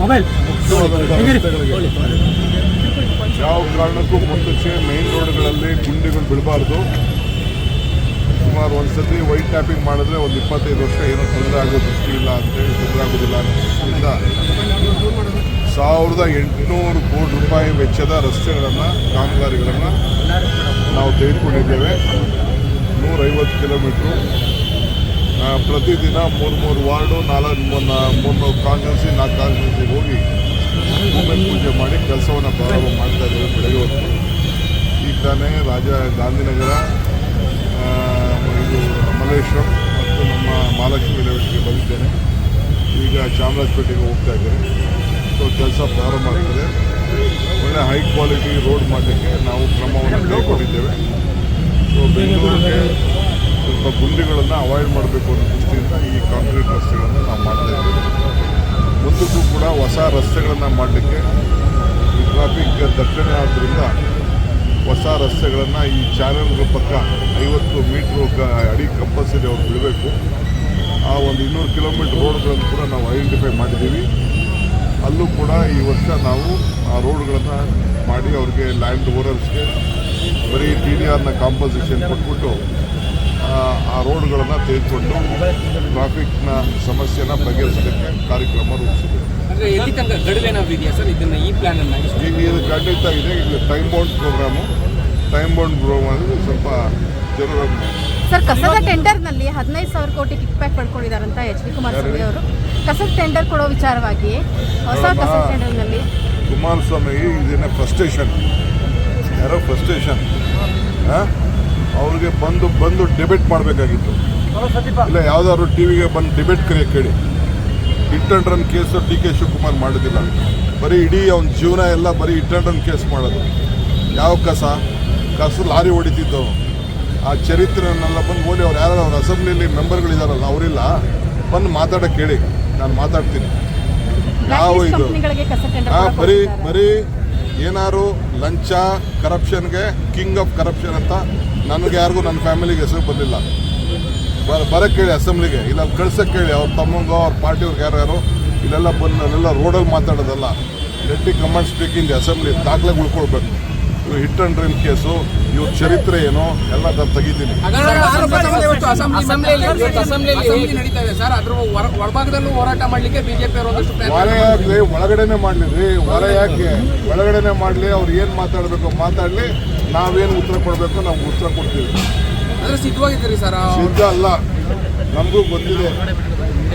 Mobile. ಯಾವ ಕಾರಣಕ್ಕೂ ಮುಂದಕ್ಕೆ ಮೇನ್ ರೋಡ್ಗಳಲ್ಲಿ ಗುಂಡಿಗಳು ಬಿಡಬಾರ್ದು ಸುಮಾರು ಒಂದ್ಸತಿ ವೈಟ್ ಟ್ಯಾಪಿಂಗ್ ಮಾಡಿದ್ರೆ ಒಂದು ಇಪ್ಪತ್ತೈದು ವರ್ಷ ಏನೋ ತೊಂದರೆ ಆಗೋ ದೃಷ್ಟಿ ಇಲ್ಲ ಅಂತೇಳಿ ತೊಂದರೆ ಆಗೋದಿಲ್ಲ ಅಂತ ಸಾವಿರದ ಎಂಟುನೂರು ಕೋಟಿ ರೂಪಾಯಿ ವೆಚ್ಚದ ರಸ್ತೆಗಳನ್ನು ಕಾಮಗಾರಿಗಳನ್ನು ನಾವು ತೆಗೆದುಕೊಂಡಿದ್ದೇವೆ. ನೂರೈವತ್ತು ಕಿಲೋಮೀಟ್ರು. ಪ್ರತಿದಿನ ಮೂರು ಮೂರು ವಾರ್ಡು, ನಾಲ್ಕು ಮೂರು ಮೂರು ನಾಲ್ಕು ಕಾನ್ಸ್ಟೆನ್ಸಿಗೆ ಹೋಗಿ ಭೂಮಿ ಪೂಜೆ ಮಾಡಿ ಕೆಲಸವನ್ನು ಪ್ರಾರಂಭ ಮಾಡ್ತಾ ಇದ್ದೇವೆ ಬೆಳಗ್ಗೆ ಹೊತ್ತು. ಈಗ ತಾನೇ ರಾಜ ಗಾಂಧಿನಗರ ಇದು ಮಲ್ಲೇಶ್ವರಂ ಮತ್ತು ನಮ್ಮ ಮಹಾಲಕ್ಷ್ಮಿ ಲೇಔಟ್ಗೆ ಬಂದಿದ್ದೇನೆ. ಈಗ ಚಾಮರಾಜಪೇಟೆಗೆ ಹೋಗ್ತಾ ಇದ್ದೇನೆ. ಸೊ ಕೆಲಸ ಪ್ರಾರಂಭ ಆಗ್ತದೆ. ಒಳ್ಳೆ ಹೈ ಕ್ವಾಲಿಟಿ ರೋಡ್ ಮಾಡಲಿಕ್ಕೆ ನಾವು ಕ್ರಮವನ್ನು ಕೈಗೊಂಡಿದ್ದೇವೆ. ಸೊ ಬೆಂಗಳೂರಿಗೆ ಸ್ವಲ್ಪ ಗುಂಡಿಗಳನ್ನು ಅವಾಯ್ಡ್ ಮಾಡಬೇಕು ಅನ್ನೋ ದೃಷ್ಟಿಯಿಂದ ಈ ಕಾಂಕ್ರೀಟ್ ರಸ್ತೆಗಳನ್ನು ನಾವು ಮಾಡ್ತಾ ಇದ್ದೀವಿ. ಮುಂದಕ್ಕೂ ಕೂಡ ಹೊಸ ರಸ್ತೆಗಳನ್ನು ಮಾಡಲಿಕ್ಕೆ ಈ ಟ್ರಾಫಿಕ್ ದಟ್ಟಣೆ ಆದ್ದರಿಂದ ಹೊಸ ರಸ್ತೆಗಳನ್ನು ಈ ಚಾನೆಲ್ಗಳ ಪಕ್ಕ ಐವತ್ತು ಮೀಟ್ರು ಅಡಿ ಕಂಪಲ್ಸರಿ ಅವ್ರು ಬಿಡಬೇಕು. ಆ ಒಂದು ಇನ್ನೂರು ಕಿಲೋಮೀಟ್ರ್ ರೋಡ್ಗಳನ್ನು ಕೂಡ ನಾವು ಐಡೆಂಟಿಫೈ ಮಾಡಿದ್ದೀವಿ. ಅಲ್ಲೂ ಕೂಡ ಈ ವರ್ಷ ನಾವು ಆ ರೋಡ್ಗಳನ್ನು ಮಾಡಿ ಅವ್ರಿಗೆ ಲ್ಯಾಂಡ್ ಓನರ್ಸ್ಗೆ ಬರೀ ಟಿ ಡಿ ಆರ್ನ ಕಾಂಪೋಸಿಷನ್ ಕೊಟ್ಬಿಟ್ಟು ಆ, ರೋಡ್ಗಳನ್ನು ತೆಗೆದುಕೊಂಡು ಟ್ರಾಫಿಕ್ನ ಸಮಸ್ಯೆನ ಬಗೆಹರಿಸಲಿಕ್ಕೆ ಕಾರ್ಯಕ್ರಮ ರೂಪಿಸಿದೆ ಅಂದ್ರೆ ಎಲ್ಲಿ ತನಕ ಗಡುವೇನಾದ್ರು ಇದೆಯಾ ಸರ್ ಇದನ್ನ ಈ ಪ್ಲಾನ್ ಅನ್ನ ಇಷ್ಟು ಈಗ ಇದು ಖಂಡಿತ ಇದೆ. ಇದು time bound programme time bound programme ಸ್ವಲ್ಪ ಜನರ ಸರ್ ಕಸದ ಟೆಂಡರ್ನಲ್ಲಿ ಹದಿನೈದು ಸಾವಿರ ಕೋಟಿ ಕಿಕ್ ಬ್ಯಾಕ್ ಅಂತ ಎಚ್ ಡಿ ಕುಮಾರಸ್ವಾಮಿ ಅವರು. ಕಸದ ಟೆಂಡರ್ ಕೊಡೋ ವಿಚಾರವಾಗಿ ಹೊಸ ಕಸದ ಟೆಂಡರ್ನಲ್ಲಿ ಕುಮಾರಸ್ವಾಮಿ ಇದನ್ನ ಫ್ರಸ್ಟ್ರೇಷನ್ ಯಾರೋ ಫ್ರಸ್ಟ್ರೇಷನ್ ಅವ್ರಿಗೆ ಬಂದು ಬಂದು ಡಿಬೇಟ್ ಮಾಡಬೇಕಾಗಿತ್ತು. ಇಲ್ಲ ಯಾವ್ದಾದ್ರು ಟಿ ವಿಗೆ ಬಂದು ಡಿಬೇಟ್ ಕರೆಯ ಕೇಳಿ. Hit and run case D K Shivakumar ಮಾಡೋದಿಲ್ಲ ಬರೀ ಇಡೀ ಅವ್ನ ಜೀವನ ಎಲ್ಲ ಬರೀ ಹಿಟ್ ಅಂಡ್ ರನ್ ಕೇಸ್ ಮಾಡೋದು. ಯಾವ ಕಸ? ಕಸ ಲಾರಿ ಹೊಡಿತಿದ್ದು ಆ ಚರಿತ್ರೆನೆಲ್ಲ ಬಂದು ಹೋಗಿ ಅವ್ರು ಯಾರು ಅವ್ರ ಅಸೆಂಬ್ಲಿಯಲ್ಲಿ ಮೆಂಬರ್ಗಳಿದಾರಲ್ಲ ಅವರಿಲ್ಲ. ಬಂದು ಮಾತಾಡೋಕೆ ಕೇಳಿ. ನಾನು ಮಾತಾಡ್ತೀನಿ. ಯಾವ ಇದು ಹಾಂ ಬರೀ ಬರೀ ಏನಾರು ಲಂಚ ಕರಪ್ಷನ್ಗೆ ಕಿಂಗ್ ಆಫ್ ಕರಪ್ಷನ್ ಅಂತ ನನಗೆ ಯಾರಿಗೂ ನನ್ನ ಫ್ಯಾಮಿಲಿಗೆ ಹೆಸರು ಬಂದಿಲ್ಲ. ಬರ ಬರಕ್ಕೆ ಕೇಳಿ ಅಸೆಂಬ್ಲಿಗೆ ಇಲ್ಲ ಕಳ್ಸಕ್ಕೆ ಕೇಳಿ. ಅವ್ರ ತಮ್ಮಂಗೋ, ಅವ್ರ ಪಾರ್ಟಿಯವ್ರಿಗೆ ಯಾರು ಇಲ್ಲೆಲ್ಲ ಬಂದು, ಅಲ್ಲೆಲ್ಲ ರೋಡಲ್ಲಿ ಮಾತಾಡೋದಲ್ಲ. ಗಟ್ಟಿ ಕಮಾಂಡ್ ಸ್ಪೀಕಿಂಗ್ ಅಸೆಂಬ್ಲಿ ದಾಖಲೆ ಉಳ್ಕೊಳ್ಬೇಕು. ಹಿಟ್ ಅಂಡ್ ರನ್ ಕೇಸು ಇವ್ರ ಚರಿತ್ರೆ ಏನು ಎಲ್ಲ ನಾನು ತೆಗಿತೀನಿ. ಹೊರ- ಒಳಭಾಗದಲ್ಲೂ ಹೋರಾಟ ಮಾಡ್ಲಿಕ್ಕೆ ಬಿಜೆಪಿ ಅವರು ಒಂದಷ್ಟು ಪ್ರಯತ್ನ ಯಾಕೆ ಒಳಗಡೆನೆ ಮಾಡಲಿ ರೀ ಹೊರ ಯಾಕೆ? ಒಳಗಡೆನೆ ಮಾಡಲಿ ಅವ್ರು ಏನು ಮಾತಾಡಬೇಕು ಮಾತಾಡಲಿ ನಾವೇನು ಉತ್ತರ ಕೊಡಬೇಕು ನಾವು ಉತ್ತರ ಕೊಡ್ತೀವಿ. ಅಂದ್ರೆ ಸಿದ್ಧವಾಗಿದ್ದೀರಿ ಸರ್ ಸಿದ್ಧ ಅಲ್ಲ. ನಮಗೂ ಗೊತ್ತಿದೆ.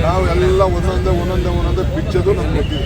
ನಾವು ಎಲ್ಲ ಒಂದೊಂದೇ ಒಂದೊಂದೇ ಒಂದೊಂದೇ ಪಿಚ್ಚದು ನಮ್ಗೆ ಗೊತ್ತಿದೆ.